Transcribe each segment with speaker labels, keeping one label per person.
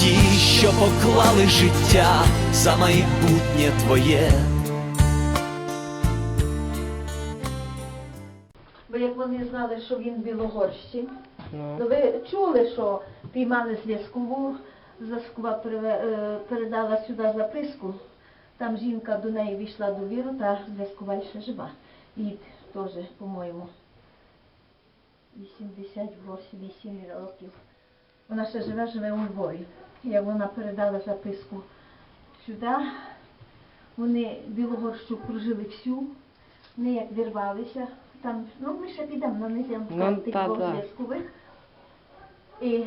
Speaker 1: ті, що поклали життя за майбутнє твоє.
Speaker 2: Бо як вони знали, що він білогорщин,
Speaker 3: Ну,
Speaker 2: то ви чули, що піймали зв'язкову, Заскова переве- е, передала сюди записку. Там жінка до неї війшла до віру, та зв'язкова ще жива. І теж, по-моєму, 88 років. Вона ще живе, живе у Львові. Як вона передала записку сюди, вони Білогорщу кружили всю, вони як вірвалися. Там, ну ми ще підемо на низянку
Speaker 3: Ну,
Speaker 2: тих
Speaker 3: та,
Speaker 2: двох зв'язкових. І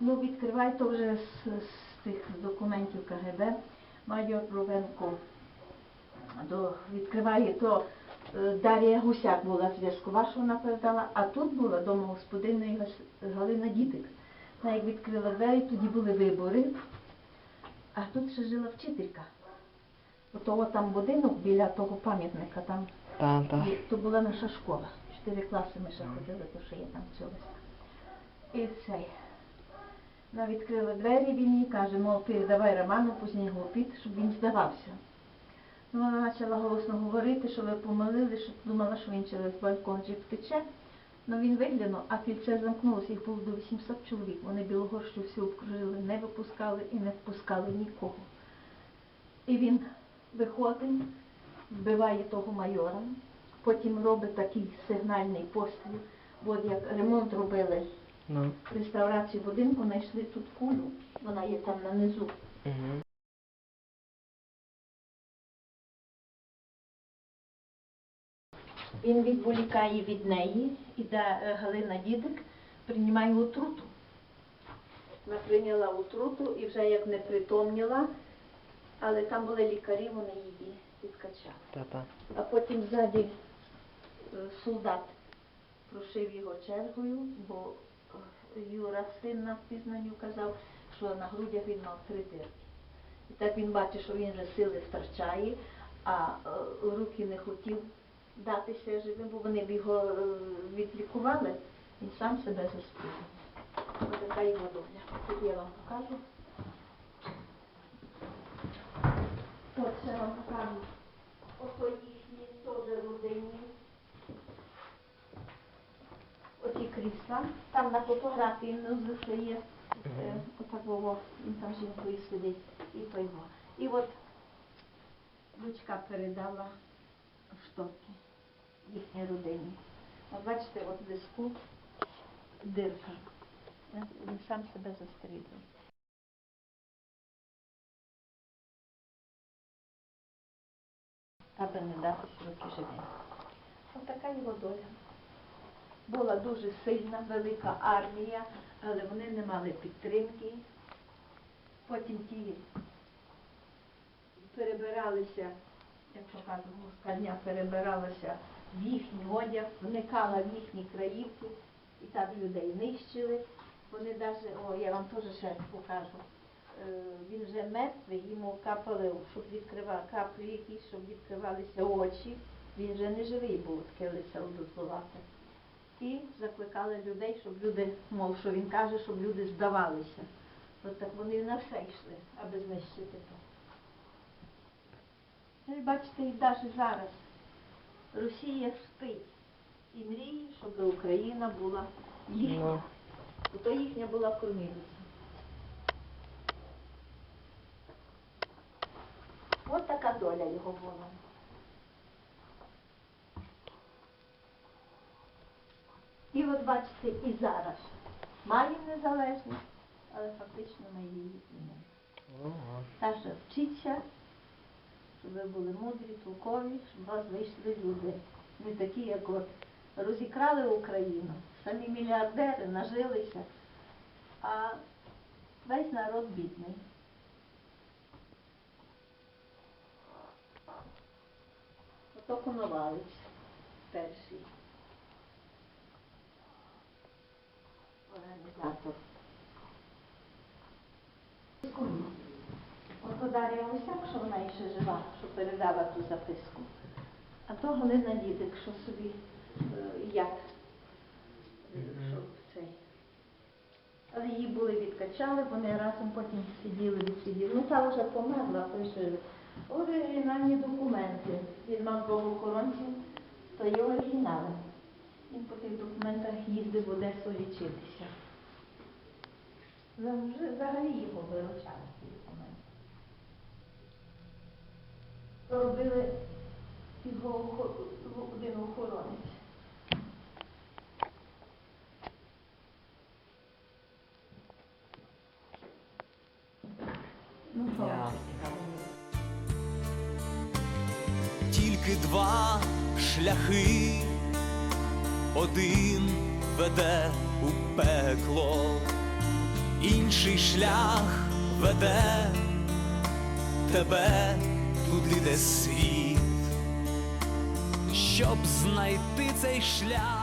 Speaker 2: ну, відкривай то вже з, з тих документів КГБ. Майор Ровенко до, відкриває то е, Дар'я Гусяк була зв'язкова, що вона передала, а тут була домогосподинна Галина Дідик. Вона як відкрила двері, тоді були вибори, а тут ще жила вчителька. Ото там будинок біля того пам'ятника, там
Speaker 3: та, та.
Speaker 2: То була наша школа. Чотири класи ми ще ходили, то що я там вчилася. І цей. Вона відкрила двері, він їй каже, мов передавай Роману, пусть його під, щоб він здавався. Ну, вона почала голосно говорити, що ви помилили, що думала, що він через балкончик втече. Ну він виглянув, а кільце замкнулося, їх було до 800 чоловік. Вони Білогорщу всю обкружили, не випускали і не впускали нікого. І він виходить, вбиває того майора, потім робить такий сигнальний постріл. От як ремонт робили,
Speaker 3: Ну.
Speaker 2: реставрацію будинку, знайшли тут кулю, вона є там нанизу. Він відволікає від неї, і е, Галина Дідик приймає отруту. Вона прийняла отруту і вже як не притомніла, але там були лікарі, вони її підкачали.
Speaker 3: Та, та.
Speaker 2: А потім ззаді е, солдат прошив його чергою, бо е, Юра син на впізнанню казав, що на грудях він мав три дирки. І так він бачить, що він вже сили втрачає, а руки не хотів датися живим, бо вони б його е, відлікували, він сам себе застрілив. Ось така його доля. Тут я вам покажу. От це вам покажу. Ото їхні теж родині. Оті крісла. Там на фотографії внизу є отакого, він там жінкою сидить, і той. І от дочка передала шторки їхній родині. От бачите, от диску дирка. Він сам себе застрілив. аби не дати руки живим. Ось така його доля. Була дуже сильна, велика армія, але вони не мали підтримки. Потім ті перебиралися, як то кажуть, перебиралася в їхній одяг, вникала в їхні краївки, і так людей нищили. Вони навіть, о, я вам теж ще покажу. Е, Він вже мертвий, йому капали, щоб відкривали каплі якісь, щоб відкривалися очі. Він вже не живий був, таке лице одутлувати. І закликали людей, щоб люди, мов, що він каже, щоб люди здавалися. От так вони на все йшли, аби знищити то. І бачите, і навіть зараз Росія спить і мріє, щоб Україна була їхня.
Speaker 3: Ну.
Speaker 2: То їхня була кормілиця. От така доля його була. І от бачите, і зараз маємо незалежність, але фактично ми її і не. Та що вчіться, щоб ви були мудрі, толкові, щоб у вас вийшли люди. Не такі, як от розікрали Україну, самі мільярдери нажилися, а весь народ бідний. Ото Коновалець перший. Організатор. Дар'я Гусяк, що вона ще жива, що передала ту записку. А то Галина Дідик, що собі е, як, е, щоб цей. Але її були відкачали, вони разом потім сиділи, відсиділи. Ну, та вже померла, пише. Оригінальні документи. Він мав двох охоронців, то є оригінали. Він по тих документах їздив в Одесу лічитися. Взагалі його виручали ці документи. Робили його один охоронець. Ну.
Speaker 1: Тільки два шляхи, один веде у пекло, інший шлях веде тебе туди, де світ, щоб знайти цей шлях.